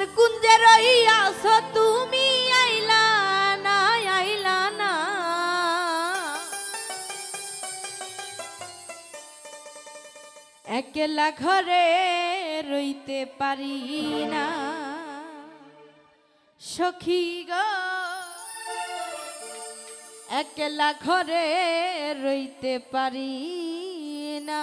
আশার কুঞ্জে রইয়াছ তুমি আইলা না আইলা না। একলা ঘরে রইতে পারি না। সখী গ, একলা ঘরে রইতে পারি না।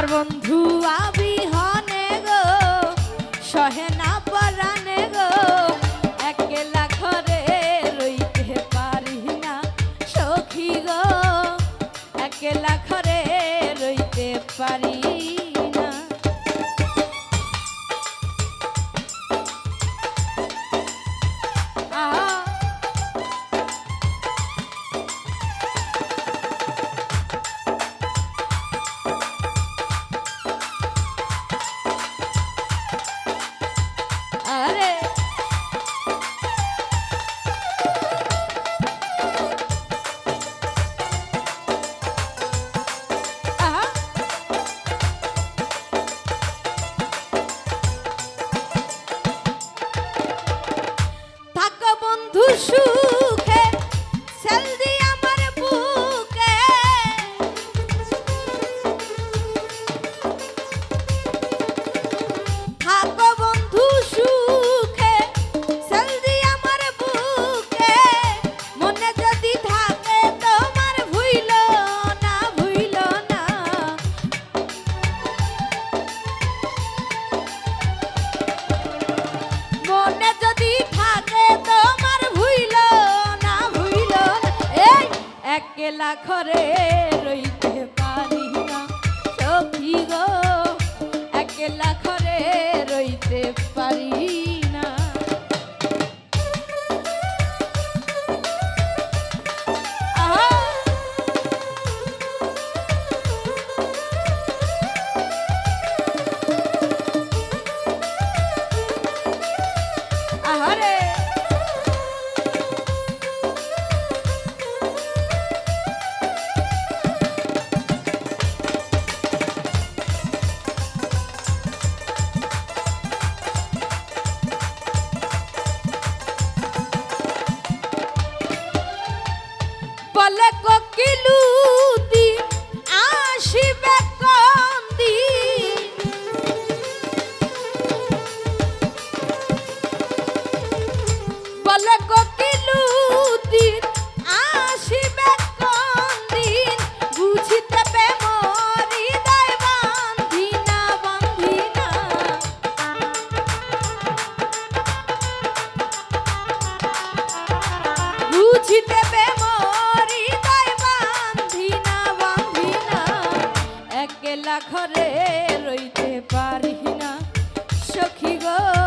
আমার বন্ধু আ লাখরে রই cô ঘরে রইতে পারি না সখী গো।